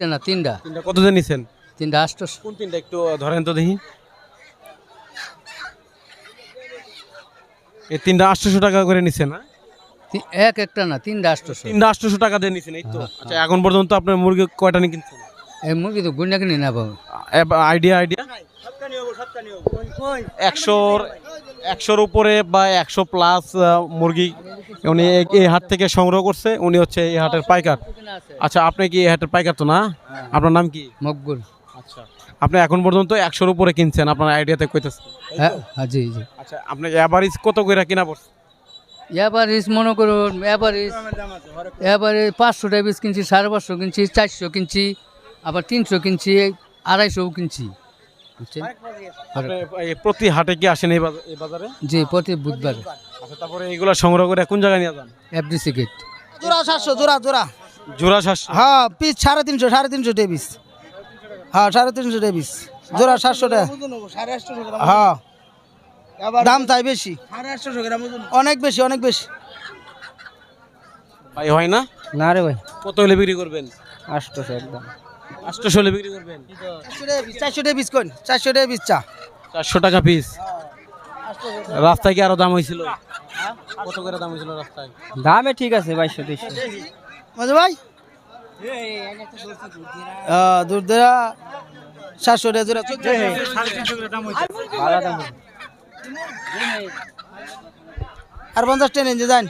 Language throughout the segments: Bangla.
না তিনটা। তিনটা। কত দিয়ে নিছেন? তিনটা আটশোশো কোন তিনটা? একটু ধরেন তো দেখি। এই তিনটা আটশোশো টাকা করে নিছেন না এক একটা না তিনটা আটশোশো তিনটা আটশোশো টাকা দিয়ে নিছেন এই তো? আচ্ছা এখন পর্যন্ত আপনার মুরগি কয়টা নিয়ে কিনছেন? এই মুরগি তো গুন্ডা কিনে না পাবো আইডিয়া আইডিয়া? একশোর একশোর উপরে বা একশো প্লাস মুরগি উনি এই- হাট থেকে সংগ্রহ করছে উনি হচ্ছে এই হাটের পাইকার। আচ্ছা আপনি কি এই হাটের পাইকার তো না? আপনার নাম কি? মকবুল। আচ্ছা। আপনি এখন পর্যন্ত একশোর উপরে কিনছেন আপনার আইডিয়াতে কইতেছেন হ্যাঁ হ্যাঁ, জি জি। আচ্ছা আপনি অ্যাভারেজ কত করে কিনা পড়ছে এভারেজ মনে করুন এভারেজ এভারেজ পাঁচশো টাকা পিস কিনছি সাড়ে পাঁচশো কিনছি চারশো কিনছি আবার তিনশো কিনছি আড়াইশো কিনছি। বুঝছেন প্রতি হাটে কি আসেন এই বাজারে? জি প্রতি বুধবার। আচ্ছা তারপরে এইগুলো সংগ্রহ করে কোন জায়গায় নিয়ে যান? এফডি সিকেট জোড়া সাতশো জোড়া জোড়া। জোড়া সাতশো? হ্যাঁ পিস সাড়ে তিনশো সাড়ে তিনশো পিস। হ্যাঁ সাড়ে তিনশো টাকা জোড়া সাতশো টাকা হ্যাঁ। দাম তাই বেশি। অনেক বেশি অনেক বেশি। ভাই হয় না? না রে ভাই। কত হলে বিক্রি করবেন? আটশোশো একদম। আটশোশো হলে বিক্রি করবেন? টাকা পিস কোন চারশো টাকা পিস চা। চারশো টাকা পিস রাস্তায় কি আরও দাম হয়েছিল? কত করে দাম হয়েছিল রাস্তায়? দামে ঠিক আছে বাইশশো তেইশশো। মজা ভাই? হ্যাঁ, দেওয়া সাতশো টাকা জোড়া ভালো দাম। আর পঞ্চাশ টেন ইঞ্চি যান।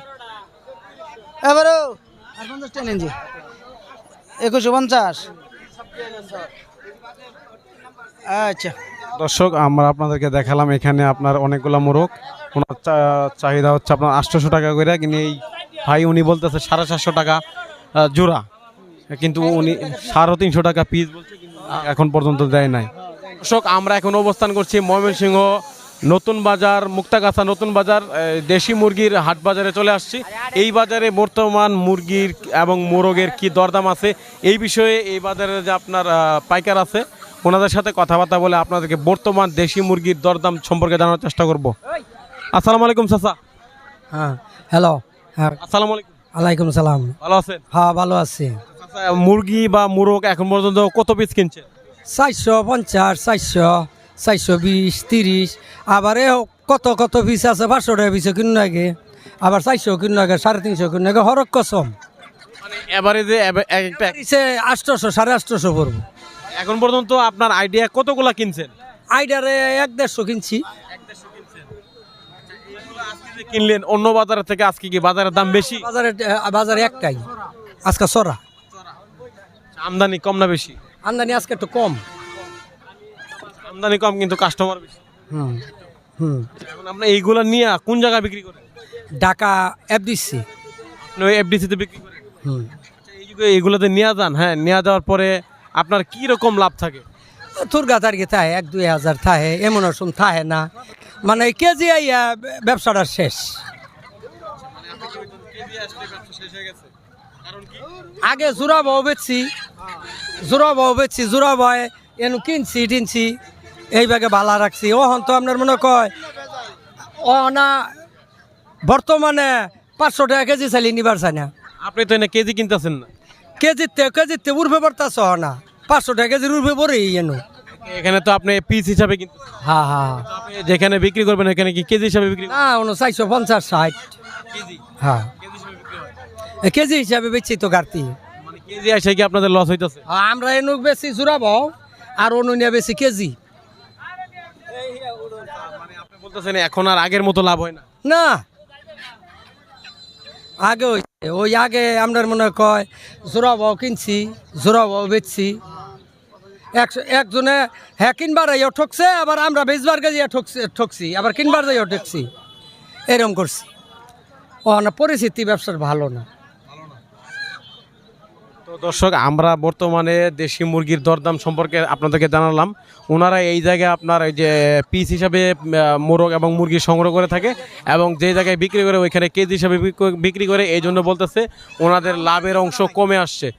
এবারও আর পঞ্চাশ টেন ইঞ্চি একুশশো পঞ্চাশ। আচ্ছা। দর্শক আমরা আপনাদেরকে দেখালাম এখানে আপনার অনেকগুলো মোরগ। ওনার চা- চাহিদা হচ্ছে আপনার আটশোশো টাকা করে। কিন্তু এই ভাই উনি বলতেছে সাড়ে সাতশো টাকা জোড়া। কিন্তু উনি সাড়ে তিনশো টাকা পিস বলছে এখন পর্যন্ত দেয় নাই। দর্শক আমরা এখন অবস্থান করছি ময়মনসিংহ নতুন বাজার মুক্তাগাছা নতুন বাজার দেশি মুরগির হাট বাজারে চলে আসছি। এই বাজারে বর্তমান মুরগির এবং মোরগের কি দরদাম আছে এই বিষয়ে এই বাজারে যে আপনার পাইকার আছে ওনাদের সাথে কথাবার্তা বলে আপনাদেরকে বর্তমান দেশি মুরগির দরদাম সম্পর্কে জানার চেষ্টা করব। আসসালামু আলাইকুম চাচা। হ্যাঁ হ্যালো হ্যাঁ। আসসালামু আলাইকুম। আলাইকুম সালাম। ভালো আছেন? হ্যাঁ ভালো আছি। মুরগি বা মোরগ এখন পর্যন্ত কত পিস কিনছেন? চারশো পঞ্চাশ চারশো। চারশো বিশ তিরিশ। আবার কত কত পিস আছে? পাঁচশো টাকা পিসও কিনুন আগে। আবার চারশো কিনুন আগে সাড়ে তিনশো কিনুন আগে। হরক কসম। মানে এভারেজে আটশোশো সাড়ে আটশোশো পড়ব। এখন পর্যন্ত আপনার আইডিয়া কতগুলা কিনছেন? আইডারে এক দেড়শো কিনছি। কিনলেন অন্য বাজার থেকে আজকে কি বাজারের দাম বেশি? বাজারে বাজারে একটাই। আজকে সরা আমদানি কম না বেশি? আমদানি আজকে একটু কম। আমদানি কম কিন্তু কাস্টমার বেশি। হুম হুম। এখন আপনি এইগুলা নিয়ে কোন জায়গায় বিক্রি করেন? ঢাকা এফ দিচ্ছি আপনি ওই এফডিসিতে বিক্রি করেন? হুম। আচ্ছা, এই- এইগুলোতে নিয়ে যান হ্যাঁ নিয়ে যাওয়ার পরে আপনার কি রকম লাভ থাকে? তুর্গা তারিখে থাহে এক দুই হাজার থাহে এমন ওরকম থাহে না। মানে কেজি আইয়া ব্যবসাটা শেষ। আগে জোড়া বাও বেচছি জোড়া বাও বেচছি জোড়া বয় এনু কিনছি টিনছি। এই ব্যাগে ভালা রাখছি। ওহন তো আপনার মনে কয় ও না বর্তমানে পাঁচশো টাকা কেজি চালি নিবার চাই না। আপনি তো এনে কেজি কিনতেছেন না। কেজিতে কেজিতে উর্ফে পড়তাছ না। পাঁচশো টাকা কেজির উর্ফে পড়ে এনু। এখানে তো আপনি পিস হিসাবে কিনতে হ্যাঁ হ্যাঁ আপনি যেখানে বিক্রি করবেন এখানে কি কেজি হিসাবে বিক্রি না কোনো চারশো পঞ্চাশ ষাট। কেজি। হ্যাঁ কেজি হিসাবে হয়। বেচছি তো গাড়তি মানে কেজি আসে কি আপনাদের লস হইতেছে? আমরা এনুক বেশি জুড়াব আর অনুনিয়া বেশি কেজি। বলতেছেন, এখন আর আগের মতো লাভ হয় না। আগে ওই আগে আপনার মনে কয় জোড়াবাও কিনছি জোড়াবাও বেচছি। একশো একজনে হ্যাঁ কিনবার যাইও ঠকছে, আবার আমরা বেচবার গিয়ে ঠকছি ঠকছি, আবার কিনবার যাইও ঠকছি। এরকম করছি। ও না পরিস্থিতি ব্যবসার ভালো না। তো দর্শক, আমরা বর্তমানে দেশি মুরগির দরদাম সম্পর্কে আপনাদেরকে জানালাম। ওনারা এই জায়গায় আপনার এই যে পিস হিসাবে মোরগ এবং মুরগি সংগ্রহ করে থাকে এবং যে জায়গায় বিক্রি করে ওইখানে কেজি হিসাবে বিক- বিক্রি করে, এই জন্য বলতেছে, ওনাদের লাভের অংশ কমে আসছে।